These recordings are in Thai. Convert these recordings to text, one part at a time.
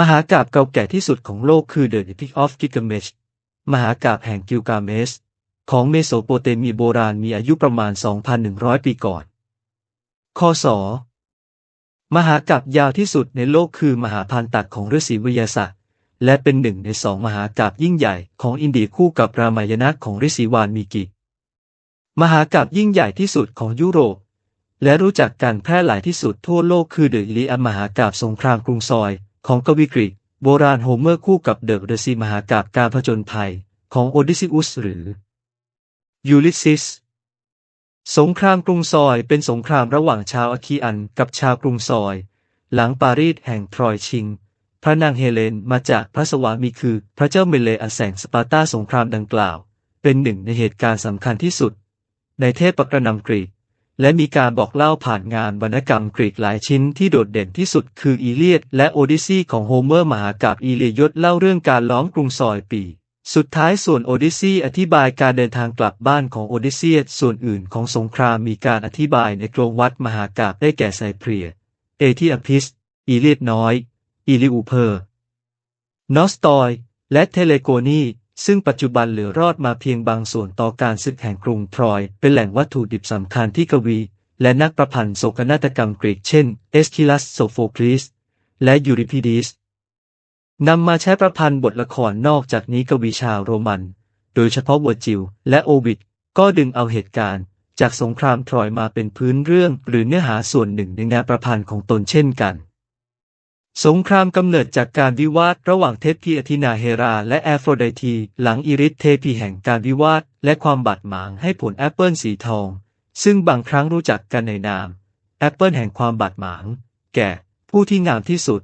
มหากาพย์เก่าแก่ที่สุดของโลกคือ The Epic of Gilgamesh มหากาพย์แห่งกิลกาเมชของเมโสโปเตเมียโบราณมีอายุประมาณ 2,100 ปีก่อน คศ มหากาพย์ยาวที่สุดในโลกคือมหาพันตักของฤาษีวิยาศาสและเป็นหนึ่งในสองมหากาพย์ยิ่งใหญ่ของอินเดียคู่กับรามายณะของฤาษีวานมีกิ มหากาพย์ยิ่งใหญ่ที่สุดของยุโรป และรู้จักการแพร่หลายที่สุดทั่วโลกคือเดอะลิอัมมหากาพย์สงครามกรุงซอย ของกวีกรีกโบราณโฮเมอร์คู่กับเดอะเดซีมหากาพย์การผจญภัยของโอดิซิอุสหรือยูลิสซิสสงครามกรุงซอยเป็นสงครามระหว่างชาวอาคีอันกับชาวกรุงซอย หลังปารีสแห่งทรอยชิง พระนางเฮเลนมาจากพระสวามีคือพระเจ้าเมเลอแสงสปาร์ตาสงครามดังกล่าว เป็นหนึ่งในเหตุการณ์สำคัญที่สุด ในเทพประกระนำกรีก และมีการบอกเล่าผ่านงานวรรณกรรมกรีกหลายชิ้นที่โดดเด่นที่สุดคืออีเลียดและโอดิซีของโฮเมอร์มหากาพย์อีเลียดเล่าเรื่องการล้อมกรุงซอยปี สุดท้ายส่วนโอดิซีอธิบายการเดินทางกลับบ้านของโอดิเซียสส่วนอื่นของสงครามมีการอธิบายในกรงวัดมหากาพย์ได้แก่ไซเปรียเอธิอพิส อีเลียดน้อย อีลิอูเพอร์นอสตอย และเทเลโกนี ซึ่งปัจจุบันเหลือรอดมาเพียงบางส่วนต่อการศึกแห่งกรุงทรอย เป็นแหล่งวัตถุดิบสำคัญที่กวี และนักประพันธ์โศกนาฏกรรมกรีกเช่น เอสคิลัสโซโฟคลีสและยูริพิดิสนำมาใช้ประพันธ์บทละครนอกจากนี้กวีชาวโรมัน โดยเฉพาะวอร์จิลและโอวิดก็ดึงเอาเหตุการณ์ จากสงครามทรอยมาเป็นพื้นเรื่องหรือเนื้อหาส่วนหนึ่งในงานประพันธ์ของตนเช่นกัน สงครามกำเนิดจากการวิวาทระหว่างเทพพีอธินาเฮราและแอฟโรไดที หลังอิริสเทพีแห่งการวิวาทและความบาดหมางให้ผลแอปเปิลสีทอง ซึ่งบางครั้งรู้จักกันในนาม แอปเปิลแห่งความบาดหมาง แก่ ผู้ที่งามที่สุด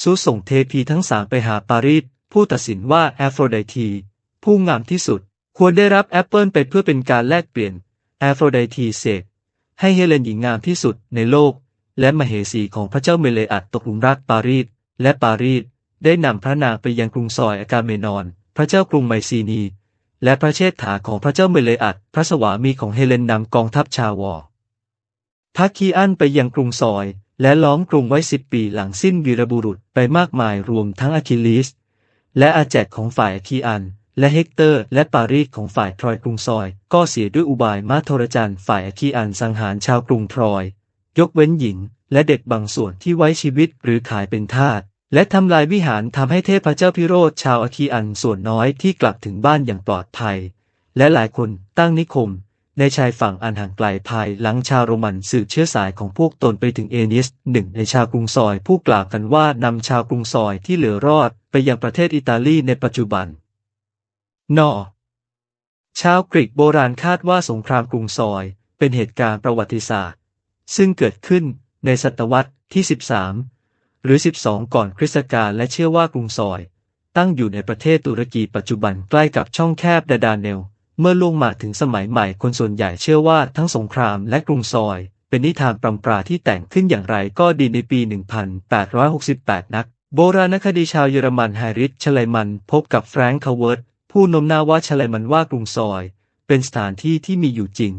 ซูส่งเทพีทั้งสามไปหาปารีสผู้ตัดสินว่าแอฟโรไดที ผู้งามที่สุด ควรได้รับแอปเปิลไปเพื่อเป็นการแลกเปลี่ยนแอฟโรไดทีเสกให้เฮเลนหญิงงามที่สุดในโลก และมเหสีของพระเจ้าเมเลอัดตกหลุมรักปารีสและปารีสได้นำพระนางไปยังกรุงซอยอากาเมนอน พระเจ้ากรุงไมซีนี และพระเชษฐาของพระเจ้าเมเลอัดพระสวามีของเฮเลนนำกองทัพชาววอพักคีอันไปยังกรุงซอย และล้อมกรุงไว้สิบปีหลังสิ้นวีรบุรุษไปมากมายรวมทั้งอะคิลิส และอาแจกของฝ่ายอะคีอัน และเฮกเตอร์ และปารีสของฝ่ายทรอยกรุงซอย ก็เสียด้วยอุบายมาโทรจันฝ่ายอะคีอันสังหารชาวกรุงทรอย ยกเว้นหญิง และเด็กบางส่วนที่ไว้ชีวิตหรือขายเป็นทาสและทำลายวิหารทำให้เทพเจ้าพิโรธชาวอะคีอันส่วนน้อยที่กลับถึงบ้านอย่างปลอดภัย และหลายคนตั้งนิคม ในชายฝั่งอันห่างไกลภายหลังชาวโรมันสืบเชื้อสายของพวกตนไปถึงเอเนิสหนึ่งในชาวกรุงซอยผู้กล่าวกันว่านำชาวกรุงซอยที่เหลือรอดไปยังประเทศอิตาลีในปัจจุบัน นอชาวกรีกโบราณคาดว่าสงครามกรุงซอย เป็นเหตุการณ์ประวัติศาสตร์ ซึ่งเกิดขึ้นในศตวรรษที่ 13 หรือ 12 ก่อนคริสต์กาลและเชื่อว่ากรุงซอย ตั้งอยู่ในประเทศตุรกีปัจจุบันใกล้กับช่องแคบดาดาเนล เมื่อล่วงมาถึงสมัยใหม่คนส่วนใหญ่เชื่อว่าทั้งสงครามและกรุงซอยเป็นนิทานปรำปราที่แต่งขึ้นอย่างไรก็ดีในปี 1868 นัก โบราณคดีชาวเยอรมันไฮริชชไลมันพบกับแฟรงค์คาเวิร์ดผู้นมน้าว่าชไลมันว่ากรุงซอย เป็นสถานที่ที่มีอยู่จริง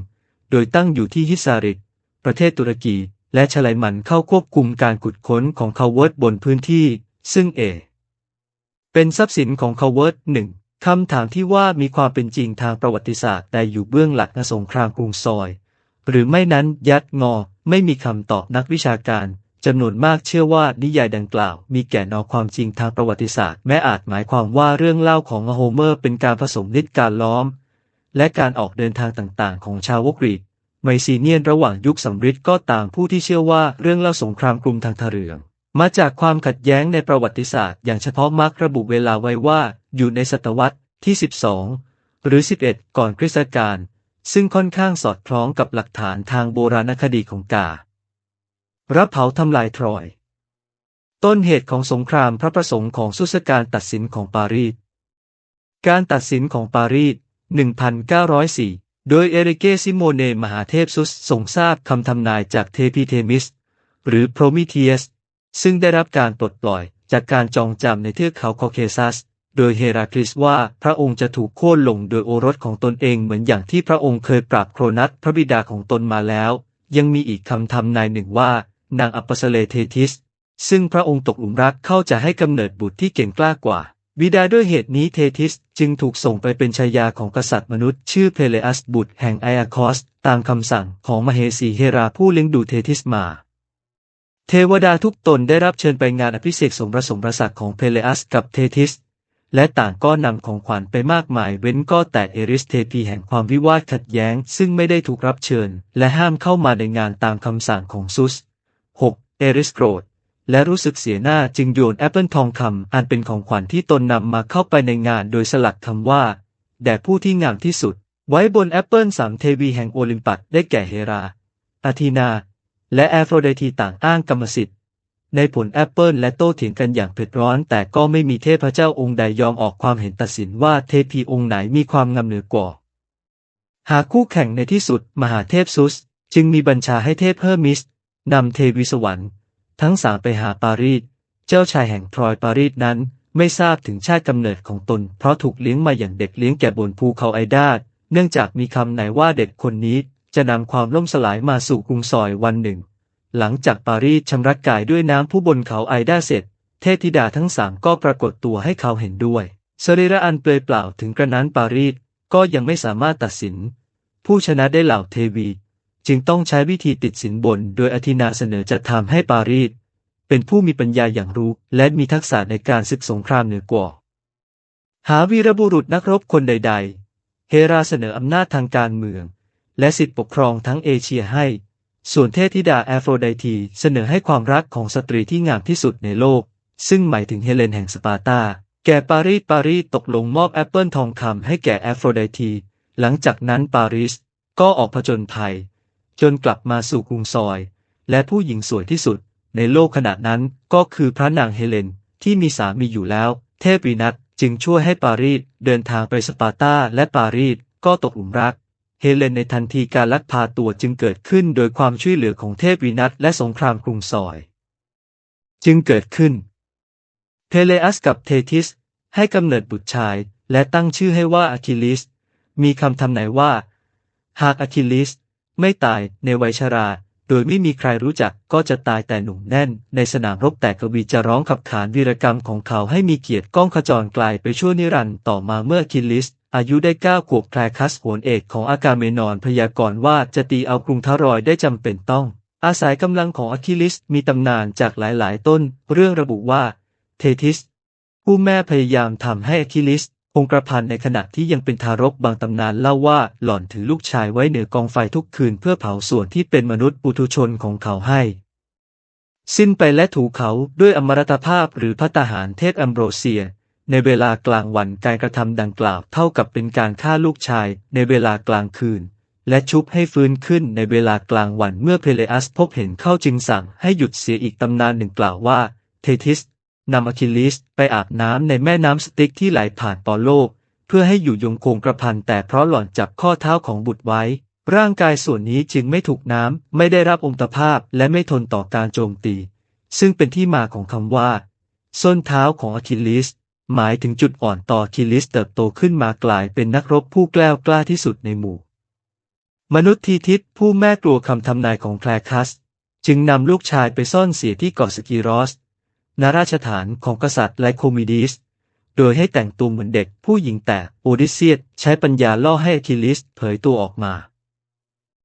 โดยตั้งอยู่ที่ฮิซาริด ประเทศตุรกี และชไลมันเข้าควบคุมการขุดค้นของคาเวิร์ดบนพื้นที่ ซึ่งเอ เป็นทรัพย์สินของคาเวิร์ดหนึ่งคำถามที่ว่ามีความเป็นจริงทางประวัติศาสตร์ใดอยู่เบื้องหลังสงครามกรุงซอย หรือไม่นั้นยัดงอไม่มีคำตอบนักวิชาการจำนวนมากเชื่อว่านิยายดังกล่าว มีแก่นอความจริงทางประวัติศาสตร์ แม้อาจหมายความว่าเรื่องเล่าของโฮเมอร์เป็นการผสมนิดการล้อม และการออกเดินทางต่างๆ ของชาวกรีก ไมซีเนียนระหว่างยุคสำริดก็ต่ามผู้ที่เชื่อว่าเรื่องเล่าสงครามกลุ่มทางทะเรือง มาจากความขัดแย้งในประวัติศาสตร์ อย่างเฉพาะมักระบุเวลาไว้ว่าอยู่ในศตวรรษที่ 12 หรือ 11 ก่อนคริสต์กาลซึ่งค่อนข้างสอดคล้องกับหลักฐานทางโบราณคดีของกา รับเผาทำลายทรอย ต้นเหตุของสงครามพระประสงค์ของสุสการตัดสินของปารีส การตัดสินของปารีส 1904 โดยเอริเกซิโมเนมหาเทพซุสส่งทราบคำทำนายจากเทพีเทมิส หรือโพรมิเทียส ซึ่งได้รับการปลดปล่อยจากการจองจำในเทือกเขาคอเคซัส โดยเฮราคลิสว่าพระองค์จะถูกโค่นลงโดยโอรสของตนเองเหมือนอย่างที่พระองค์เคยปราบโครนัสพระบิดาของตนมาแล้ว ยังมีอีกคำทำนายหนึ่งว่านางอัปสเลเททิส ซึ่งพระองค์ตกหลุมรักเข้าจะให้กำเนิดบุตรที่เก่งกล้ากว่า บิดาด้วยเหตุนี้เททิสจึงถูกส่งไปเป็นชายาของกษัตริย์มนุษย์ ชื่อเพเลอัสบุตรแห่งไออาคอส ตามคำสั่งของมเหสีเฮราผู้เลี้ยงดูเททิสมา เทวดาทุกตนได้รับเชิญไปงานอภิเษกสมระสมประสักของเพเลอัสกับเททิส และต่างก็นำของขวัญไปมากมายเว้นก็แต่เอริสเทพีแห่งความวิวาทขัดแย้ง ซึ่งไม่ได้ถูกรับเชิญ และห้ามเข้ามาในงานตามคำสั่งของซุส 6. เอริสโกรธ และรู้สึกเสียหน้าจึงโยนแอปเปิลทองคำอันเป็นของขวัญที่ตนนำมาเข้าไปในงานโดยสลักคำว่า แด่ผู้ที่งามที่สุด ไว้บนแอปเปิลสามเทวีแห่งโอลิมปัสได้แก่เฮรา อาทีนา และแอโฟรไดทีต่างอ้างกรรมสิทธิ์ ในผลแอปเปิลและโต้เถียงกันอย่างเผ็ดร้อน แต่ก็ไม่มีเทพเจ้าองค์ใดยอมออกความเห็นตัดสินว่าเทพีองค์ไหนมีความงามเหนือกว่า หากคู่แข่งในที่สุดมหาเทพซุส จึงมีบัญชาให้เทพเฮอร์มิสนำเทวีสวรรค์ ทั้งสามไปหาปารีส เจ้าชายแห่งทรอยปารีสนั้นไม่ทราบถึงชาติกำเนิดของตน เพราะถูกเลี้ยงมาอย่างเด็กเลี้ยงแก่บนภูเขาไอดาดเนื่องจากมีคำไหนว่าเด็กคนนี้จะนำความล่มสลายมาสู่กรุงซอยวันหนึ่ง หลังจากปารีสชำระกายด้วยน้ำผู้บนเขาไอดาเสร็จ เทพธิดาทั้งสามก็ปรากฏตัวให้เขาเห็นด้วยสรีระอันเปลยเปล่าถึงกระนั้นปารีสก็ยังไม่สามารถตัดสิน ผู้ชนะได้เหล่าเทวี จึงต้องใช้วิธีติดสินบน โดยอธินาเสนอจะทำให้ปารีสเป็นผู้มีปัญญาอย่างรู้ และมีทักษะในการศึกสงครามเหนือกว่า หาวีรบุรุษนักรบคนใด ๆ เฮราเสนออำนาจทางการเมือง และสิทธิปกครองทั้งเอเชียให้ ส่วนเทพธิดาแอโฟรไดทีเสนอให้ความรักของสตรีที่งามที่สุดในโลก ซึ่งหมายถึงเฮเลนแห่งสปาร์ตา แก่ปารีสปารีสตกลงมอบแอปเปิลทองคำให้แก่แอโฟรไดที หลังจากนั้นปารีสก็ออกผจญภัย จนกลับมาสู่กรุงซอย และผู้หญิงสวยที่สุด ในโลกขณะนั้นก็คือพระนางเฮเลน ที่มีสามีอยู่แล้ว เทพวีนัสจึงช่วยให้ปารีสเดินทางไปสปาร์ตาและปารีสก็ตกหลุมรัก เฮเลนในทันทีการลักพาตัวจึงเกิดขึ้นโดยความช่วยเหลือของเทพวีนัสและสงครามกรุงซอย จึงเกิดขึ้น เพเลอัสกับเททิส ให้กำเนิดบุตรชายและตั้งชื่อให้ว่าอะคิลิส มีคำทำนายว่า หากอะคิลิส ไม่ตายในวัยชรา โดยไม่มีใครรู้จักก็จะตายแต่หนุ่มแน่น ในสนามรบแต่กวีจะร้องขับขานวีรกรรมของเขาให้มีเกียรติก้องขจรไกลไปชั่วนิรันดร์ต่อมาเมื่อคิลิสอายุได้เก้าขวบแคลคัสโหนเอกของอากาเมนอนพยากรณ์ว่าจะตีเอากรุงทารอยได้จำเป็นต้อง อาศัยกำลังของอะคิลิสมีตำนานจากหลายๆ ต้น เรื่องระบุว่า เททิส ผู้แม่พยายามทำให้อะคิลิส คงกระพันในขณะที่ยังเป็นทารกบางตำนานเล่าว่าหล่อนถือลูกชายไว้เหนือกองไฟทุกคืนเพื่อเผาส่วนที่เป็นมนุษย์ปุถุชนของเขาให้ สิ้นไปและถูเขาด้วยอมรตภาพหรือพัตหารเทพอัมโบรเซีย ในเวลากลางวันการกระทำดังกล่าวเท่ากับเป็นการฆ่าลูกชายในเวลากลางคืน และชุบให้ฟื้นขึ้นในเวลากลางวันเมื่อเพเลอัสพบเห็นเข้าจึงสั่งให้หยุดเสียอีกตำนานหนึ่งกล่าวว่าเททิส นำอะคิลิสไปอาบน้ำในแม่น้ำสติกที่ไหลผ่านปอโลก เพื่อให้อยู่ยงคงกระพันแต่เพราะหล่อนจับข้อเท้าของบุตรไว้ ร่างกายส่วนนี้จึงไม่ถูกน้ำ ไม่ได้รับองตภาพและไม่ทนต่อการโจมตี ซึ่งเป็นที่มาของคำว่า ส้นเท้าของอะคิลิส หมายถึงจุดอ่อนต่ออคิลิสเติบโตขึ้นมากลายเป็นนักรบผู้แกล้วกล้าที่สุดในหมู่ มนุษย์ทีทิศผู้แม่กลัวคำทำนายของแคลคัส จึงนำลูกชายไปซ่อนเสียที่เกาะสกีรอส ณราชฐานของกษัตริย์ไลโคมิดิส โดยให้แต่งตัวเหมือนเด็กผู้หญิงแต่โอดิเซียสใช้ปัญญาล่อให้อะคิลิสเผยตัวออกมา